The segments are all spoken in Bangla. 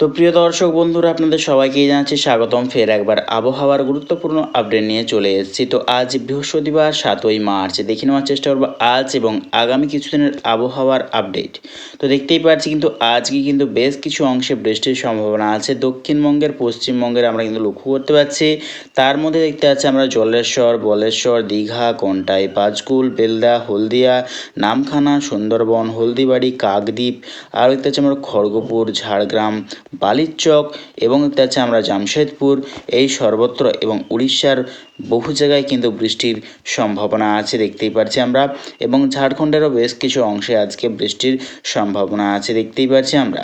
তো প্রিয় দর্শক বন্ধুরা, আপনাদের সবাইকেই জানাচ্ছি স্বাগতম। ফের একবার আবহাওয়ার গুরুত্বপূর্ণ আপডেট নিয়ে চলে এসেছি। তো আজ বৃহস্পতিবার, সাতই মার্চ। দেখে নেওয়ার চেষ্টা করব আজ এবং আগামী কিছুদিনের আবহাওয়ার আপডেট তো দেখতেই পাচ্ছি কিন্তু আজকে কিন্তু বেশ কিছু অংশে বৃষ্টির সম্ভাবনা আছে। দক্ষিণবঙ্গের, পশ্চিমবঙ্গের আমরা কিন্তু লক্ষ্য করতে পারছি। তার মধ্যে দেখতে পাচ্ছি আমরা জলেশ্বর, বলেশ্বর, দীঘা, কন্টাই, পাঁচকুল, বেলদা, হলদিয়া, নামখানা, সুন্দরবন, হলদিবাড়ি, কাকদ্বীপ। আরও দেখতে পাচ্ছি আমরা খড়গপুর, ঝাড়গ্রাম বালিচক এবং দেখতে পাচ্ছি আমরা জামশেদপুর, এই সর্বত্র এবং উড়িষ্যার বহু জায়গায় কিন্তু বৃষ্টির সম্ভাবনা আছে, দেখতেই পাচ্ছি আমরা। এবং ঝাড়খণ্ডেরও বেশ কিছু অংশে আজকে বৃষ্টির সম্ভাবনা আছে, দেখতেই পাচ্ছি আমরা।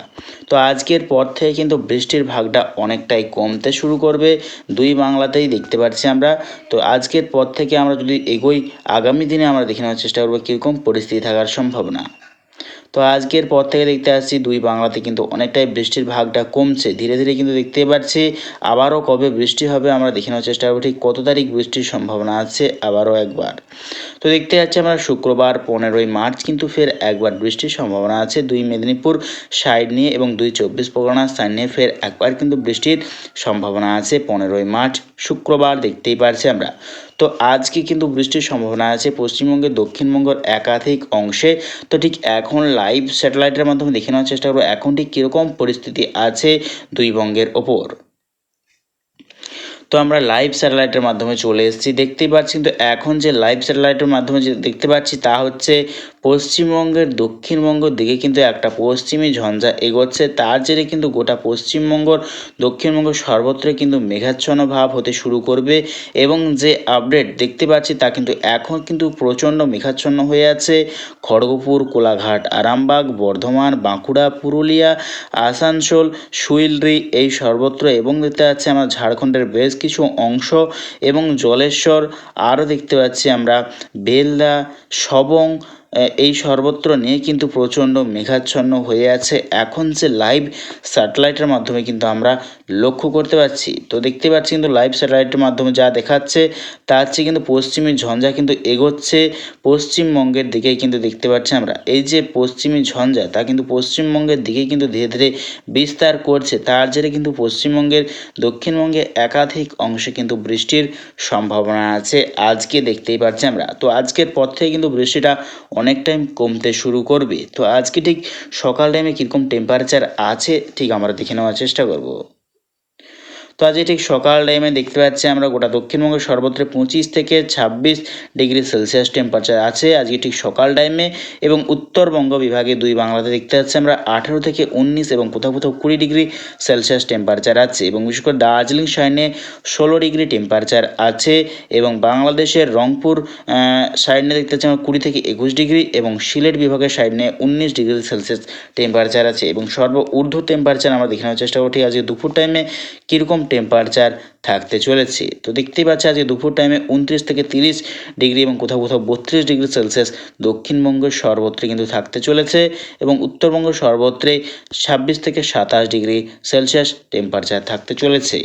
তো আজকের পর থেকে কিন্তু বৃষ্টির ভাগটা অনেকটাই কমতে শুরু করবে, দুই বাংলাতেই দেখতে পাচ্ছি আমরা। তো আজকের পর থেকে আমরা যদি এগোই, আগামী দিনে আমরা দেখে নেওয়ার চেষ্টা করব কীরকম পরিস্থিতি থাকার সম্ভাবনা। তো আজকের পর থেকে দেখতে আসছি দুই বাংলাতে কিন্তু অনেকটাই বৃষ্টির ভাগটা কমছে। ধীরে ধীরে কিন্তু দেখতে পাচ্ছি আবারও কবে বৃষ্টি হবে আমরা দেখে নেওয়ার চেষ্টা করব, ঠিক কত তারিখ বৃষ্টির সম্ভাবনা আছে আবারও একবার। তো দেখতে পাচ্ছি আমরা শুক্রবার পনেরোই মার্চ কিন্তু ফের একবার বৃষ্টির সম্ভাবনা আছে। দুই মেদিনীপুর সাইড নিয়ে এবং দুই চব্বিশ পরগনার সাইড নিয়ে ফের একবার কিন্তু বৃষ্টির সম্ভাবনা আছে পনেরোই মার্চ শুক্রবার দেখতেই পারছি আমরা। তো আজকে কিন্তু বৃষ্টির সম্ভাবনা আছে। পশ্চিমবঙ্গের দক্ষিণবঙ্গের একাধিক অংশে। তো ঠিক এখন লাইভ স্যাটেলাইটের মাধ্যমে দেখে নেওয়ার চেষ্টা করব। এখন ঠিক কীরকম পরিস্থিতি আছে দুই বঙ্গের ওপর? তো আমরা লাইভ স্যাটেলাইটের মাধ্যমে চলে এসেছি। দেখতেই পাচ্ছি কিন্তু এখন যে লাইভ স্যাটেলাইটের মাধ্যমে যে দেখতে পাচ্ছি তা হচ্ছে পশ্চিমবঙ্গের দক্ষিণবঙ্গের দিকে কিন্তু একটা পশ্চিমী ঝঞ্ঝা এগোচ্ছে। তার জেরে কিন্তু গোটা পশ্চিমবঙ্গর দক্ষিণবঙ্গ সর্বত্র কিন্তু মেঘাচ্ছন্ন ভাব হতে শুরু করবে এবং যে আপডেট দেখতে পাচ্ছি তা কিন্তু এখন কিন্তু প্রচণ্ড মেঘাচ্ছন্ন হয়ে আছে। খড়গপুর, কোলাঘাট, আরামবাগ, বর্ধমান, বাঁকুড়া, পুরুলিয়া, আসানসোল, সুইলরি এই সর্বত্র এবং দেখতে পাচ্ছি আমরা ঝাড়খণ্ডের বেশ কিছু অংশ এবং জলেশ্বর আরও দেখতে পাচ্ছি আমরা। বেলদা সবং এই সর্বত্র নিয়ে কিন্তু প্রচণ্ড মেঘাচ্ছন্ন হয়ে আছে। এখন যে লাইভ স্যাটেলাইটের মাধ্যমে কিন্তু আমরা লক্ষ্য করতে পারছি। তো দেখতে পাচ্ছি কিন্তু লাইভ স্যাটেলাইটের মাধ্যমে যা দেখাচ্ছে, তা হচ্ছে কিন্তু পশ্চিমী ঝঞ্ঝা কিন্তু এগোচ্ছে। পশ্চিমবঙ্গের দিকেই কিন্তু দেখতে পাচ্ছি আমরা। এই যে পশ্চিমী ঝঞ্ঝা, তা কিন্তু পশ্চিমবঙ্গের দিকেই কিন্তু ধীরে ধীরে বিস্তার করছে। তার জেরে কিন্তু পশ্চিমবঙ্গের দক্ষিণবঙ্গে একাধিক অংশে কিন্তু বৃষ্টির সম্ভাবনা আছে। আজকে দেখতেই পাচ্ছি আমরা। তো আজকের পর থেকে কিন্তু বৃষ্টিটা অনেক টাইম কমতে শুরু করবে। তো আজকে ঠিক সকাল টাইমে কীরকম টেম্পারেচার আছে, ঠিক আমরা দেখে নেওয়ার চেষ্টা করব। তো আজকে ঠিক সকাল টাইমে দেখতে পাচ্ছি আমরা গোটা দক্ষিণবঙ্গের সর্বত্র পঁচিশ থেকে ছাব্বিশ ডিগ্রি সেলসিয়াস টেম্পারেচার আছে। আজকে ঠিক সকাল টাইমে এবং উত্তরবঙ্গ বিভাগে দুই, বাংলাতে দেখতে পাচ্ছি আমরা আঠেরো থেকে উনিশ এবং কোথাও কোথাও কুড়ি ডিগ্রি সেলসিয়াস টেম্পারেচার আছে এবং বিশেষ করে দার্জিলিং সাইডে ষোলো ডিগ্রি টেম্পারেচার আছে এবং বাংলাদেশের রংপুর সাইডে দেখতে পাচ্ছি আমরা কুড়ি থেকে একুশ ডিগ্রি এবং সিলেট বিভাগের সাইডে উনিশ ডিগ্রি সেলসিয়াস টেম্পারেচার আছে এবং সর্ব ঊর্ধ্ব টেম্পারেচার আমরা দেখে নেওয়ার চেষ্টা করছি আজকে দুপুর টাইমে কীরকম টেম্পারেচার থাকতে চলেছে। তো দেখতেই পাচ্ছি আজকে দুপুর টাইমে উনত্রিশ থেকে তিরিশ ডিগ্রি এবং কোথাও কোথাও বত্রিশ ডিগ্রি সেলসিয়াস দক্ষিণবঙ্গের সর্বত্রে কিন্তু থাকতে চলেছে এবং উত্তরবঙ্গ সর্বত্রে ছাব্বিশ থেকে সাতাশ ডিগ্রি সেলসিয়াস টেম্পারেচার থাকতে চলেছে।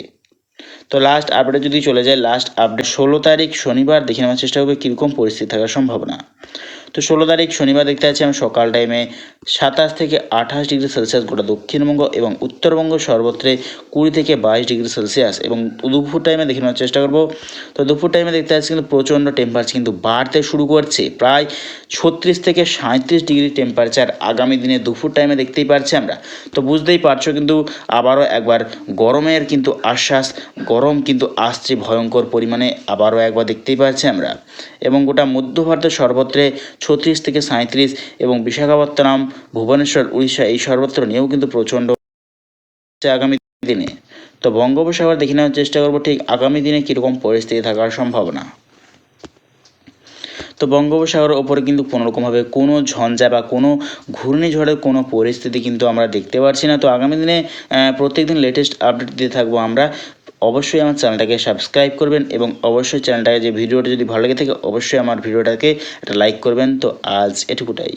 তো লাস্ট আপডেট যদি চলে যায় লাস্ট আপডেট ষোলো তারিখ শনিবার, দেখে নেওয়ার চেষ্টা করবে কীরকম পরিস্থিতি থাকার সম্ভাবনা। তো ষোলো তারিখ শনিবার দেখতে পাচ্ছি আমি সকাল টাইমে সাতাশ থেকে আঠাশ ডিগ্রি সেলসিয়াস গোটা দক্ষিণবঙ্গ এবং উত্তরবঙ্গ সর্বত্রে কুড়ি থেকে বাইশ ডিগ্রি সেলসিয়াস এবং দুপুর টাইমে দেখে নেওয়ার চেষ্টা করব। তো দুপুর টাইমে দেখতে পাচ্ছি কিন্তু প্রচণ্ড টেম্পারেচার কিন্তু বাড়তে শুরু করছে। প্রায় ছত্রিশ থেকে সাঁত্রিশ ডিগ্রি টেম্পারেচার আগামী দিনে দুপুর টাইমে দেখতেই পারছি আমরা। তো বুঝতেই পারছ কিন্তু আবারও একবার গরমের কিন্তু আশ্বাস, গরম কিন্তু আসছে ভয়ঙ্কর পরিমাণে আবারও একবার দেখতেই পারছি আমরা। এবং গোটা মধ্য ভারতের সর্বত্রে ছত্রিশ থেকে সাঁত্রিশ এবং বিশাখাপত্তনম, ভুবনেশ্বর, উড়িষ্যা এই সর্বত্র নিয়েও কিন্তু প্রচণ্ড আগামী দিনে। তো বঙ্গোপসাগর দেখে নেওয়ার চেষ্টা করব, ঠিক আগামী দিনে কীরকম পরিস্থিতি থাকার সম্ভাবনা। তো বঙ্গোপসাগরের ওপরে কিন্তু কোনোরকমভাবে কোনো ঝঞ্ঝা বা কোনো ঘূর্ণিঝড়ের কোনো পরিস্থিতি কিন্তু আমরা দেখতে পারছি না। তো আগামী দিনে প্রত্যেক দিন লেটেস্ট আপডেট দিয়ে থাকব আমরা। অবশ্যই আমার চ্যানেলটাকে সাবস্ক্রাইব করবেন এবং অবশ্যই চ্যানেলটাকে যে ভিডিওটা যদি ভালো লেগে থাকে, অবশ্যই আমার ভিডিওটাকে একটা লাইক করবেন। তো আজ এটুকুটাই।